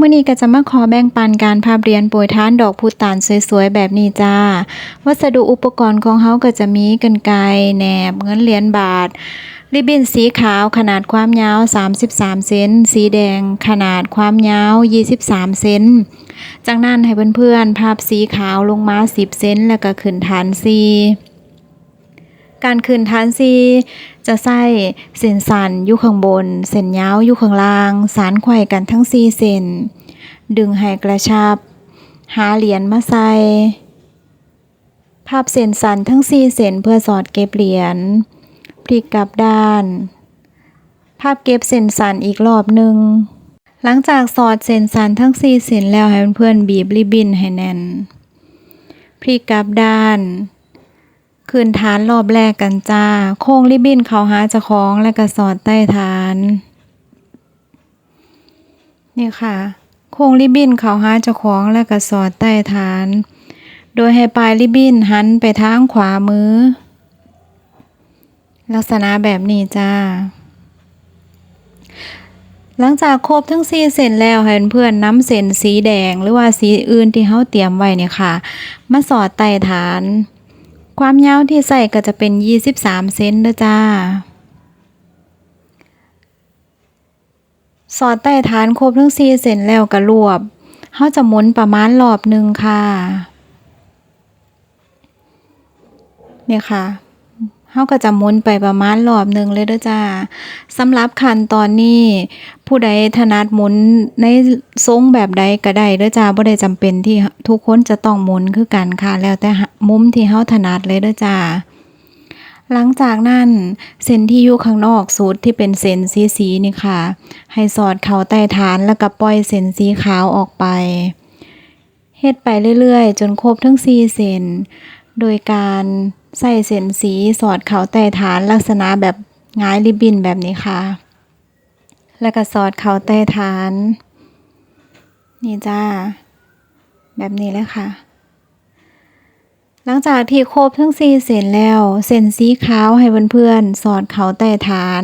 มื่อนี้ก็จะมาขอแบ่งปันการภาพเรียนโปรยทานดอกพุตานสวยๆ แบบนี้จ้า วัสดุอุปกรณ์ของเฮาก็จะมีกันไกรแหนบ เงินเหรียญบาท ริบบิ้นสีขาวขนาดความยาว 33 เซน สีแดงขนาดความยาว 23 เซน จากนั้นให้เพื่อนๆ ภาพสีขาวลงมา 10 เซน แล้วก็ขึ้นฐานซี การคืนฐานซีจะใส่เส้นสันอยู่ข้างบน เส้นยาวอยู่ข้างล่าง สานไขว้กันทั้งสี่เส้น ดึงให้กระชับ หาเหรียญมาใส่ ภาพเส้นสันทั้งสี่เส้นเพื่อสอดเก็บเหรียญ พลิกกลับด้าน ภาพเก็บเส้นสันอีกรอบหนึ่ง หลังจากสอดเส้นสันทั้งสี่เส้นแล้วให้เพื่อนบีบริบบินให้แน่น พลิกกลับด้าน คืนฐานรอบแรกกันจ้า โค้งริบบิ้นเขาหาจะคล้องและก็สอดใต้ฐาน นี่ค่ะ โค้งริบบิ้นเขาหาเจ้าของและก็สอดใต้ฐาน โดยให้ปลายริบบิ้นหันไปทางขวามือ ลักษณะแบบนี้จ้า หลังจากครบทั้งสี่เส้นแล้วให้เพื่อนๆน้ำเส้นสีแดงหรือว่าสีอื่นที่เขาเตรียมไว้เนี่ยค่ะ มาสอดใต้ฐาน ความยาวที่ใส่ก็จะเป็น 23 เซนเด้อจ้า สอดใต้ฐานครบทั้งสี่เซนแล้วก็รวบเขาจะหมุนประมาณรอบหนึ่งค่ะ เนี่ยค่ะ เขาก็จะมุนไปประมาณรอบหนึ่งเลยเด้อจ้าสำหรับขั้นตอนนี้ ผู้ใดถนัดหมุนในทรงแบบใดก็ได้เด้อจ้าบ่ได้จำเป็นที่ทุกคนจะต้องหมุนคือกันค่ะ แล้วแต่มุมที่เฮาถนัดเลยเด้อจ้าหลังจากนั้นเส้นที่อยู่ข้างนอกสุดที่เป็นเส้นสีสีนี่ค่ะ ให้สอดเข้าใต้ฐานแล้วก็ปล่อยเส้นสีขาวออกไปเฮ็ดไปเรื่อยๆ จนครบทั้ง4เส้น โดยการใส่เส้นสีสอดเขาใต้ฐานลักษณะแบบหงายริบบิ้นแบบนี้ค่ะ แล้วก็สอดเขาใต้ฐาน นี่จ้า แบบนี้เลยค่ะ หลังจากที่ครบทั้งสี่เส้นแล้ว เส้นสีขาวให้เพื่อนๆสอดเขาใต้ฐาน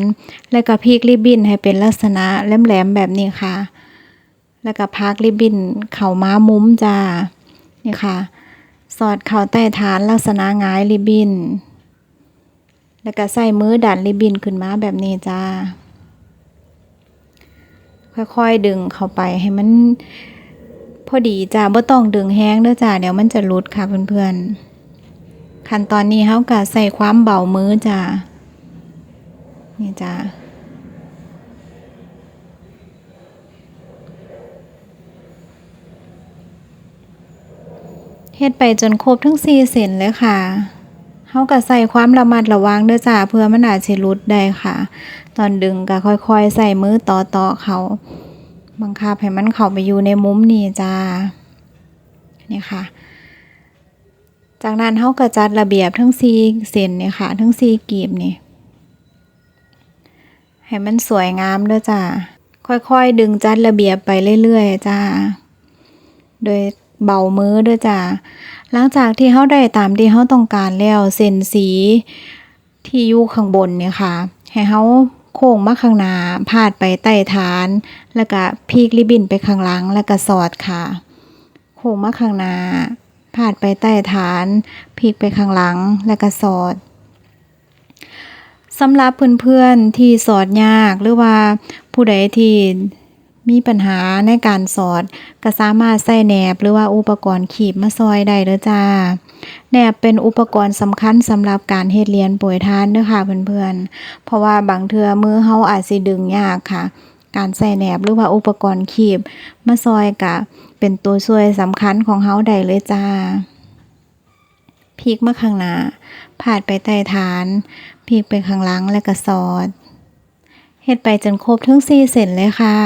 แล้วก็พลิกริบบิ้นให้เป็นลักษณะแหลมๆแบบนี้ค่ะ แล้วก็พักริบบิ้นเข้าม้ามุ้มจ้า นี่ค่ะ สอดเข้าใต้ฐานลักษณะงายริบบิน แล้วก็ใส่มือดันริบบินขึ้นมาแบบนี้จ้า ค่อยๆดึงเข้าไปให้มัน พอดีจ้าบ่ต้องดึงแห้งเด้อจ้าเดี๋ยวมันจะหลุดค่ะเพื่อนๆ ขั้นตอนนี้เฮาก็ใส่ความเบามือจ้านี่จ้า ฮ็ดไปจนครบทั้งสี่เส้นเลยค่ะเฮาก็ใส่ความระมัดระวังเด้อจ้าเพื่อมันอาจสิหลุดได้ค่ะ ตอนดึงก็ค่อยๆ ใส่มือต่อๆเขาบังคับให้มันเข้าไปอยู่ในมุมนี้จ้านี่ค่ะ จากนั้นเฮาก็จัดระเบียบทั้งสี่เส้นนี่ค่ะ ทั้งสี่กีบนี่ให้มันสวยงามเด้อจ้าค่อยๆ ดึงจัดระเบียบไปเรื่อยๆ จ้า โดย เบามือด้อจ้าหลังจากที่เฮาได้ตามที่เฮาต้องการแล้วเส้นสีที่อยู่ข้างบนเนี่ยค่ะ ให้เฮาโค้งมาข้างหน้าพาดไปใต้ฐาน แล้วก็พลิกริบบินไปข้างหลังแล้วก็สอดค่ะ โค้งมาข้างหน้าพาดไปใต้ฐานพลิกไปข้างหลังแล้วก็สอดสำหรับเพื่อนๆที่สอดยากหรือว่าผู้ใดที่ มีปัญหาในการสอด ก็สามารถใส่แหนบหรือว่าอุปกรณ์ขีบมาซอยได้เด้อจ้าแหนบเป็นอุปกรณ์สำคัญสำหรับการเฮ็ดเรียนโปรยทานเด้อค่ะเพื่อนๆ เพราะว่าบางเทื่อมือเฮาอาจสิดึงยากค่ะ การใส่แหนบหรือว่าอุปกรณ์ขีบมาซอยก็เป็นตัวช่วยสำคัญของเฮาได้เลยจ้าพลิกมาข้างหน้าพาดไปใต้ฐานพลิกไปข้างหลังแล้วก็สอดเฮ็ดไปจนครบทั้ง4เส้นเลยค่ะ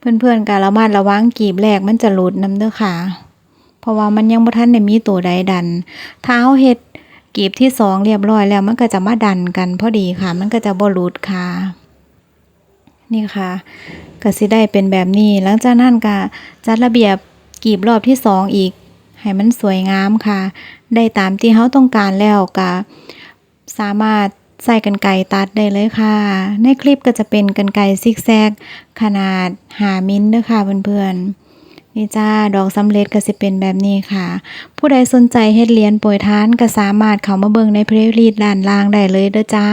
เพื่อนๆการระมัดระวังกีบแรกมันจะหลุดน้ำเด้อค่ะ เพราะว่ามันยังบ่ทันได้มีตัวใดดันถ้าเฮ็ดกีบที่สองเรียบร้อยแล้วมันก็จะมาดันกันพอดีค่ะ มันก็จะบ่หลุดค่ะ นี่ค่ะก็สิได้เป็นแบบนี้ หลังจากนั้นก็จัดระเบียบกีบรอบที่สองอีก ให้มันสวยงามค่ะ ได้ตามที่เฮาต้องการแล้วก็สามารถ ใส่กันไก่ตัดได้เลยค่ะ ในคลิปก็จะเป็นกันไก่ซิกแซก ขนาดหามิลเด้อค่ะเพื่อนๆนี่จ้าดอกสำเร็จก็สิเป็นแบบนี้ค่ะ ผู้ใดสนใจเฮ็ดเหรียญโปรยทานก็สามารถเข้ามาเบิ่งในเพลย์ลิสต์ด้านล่างได้เลยเด้อจ้า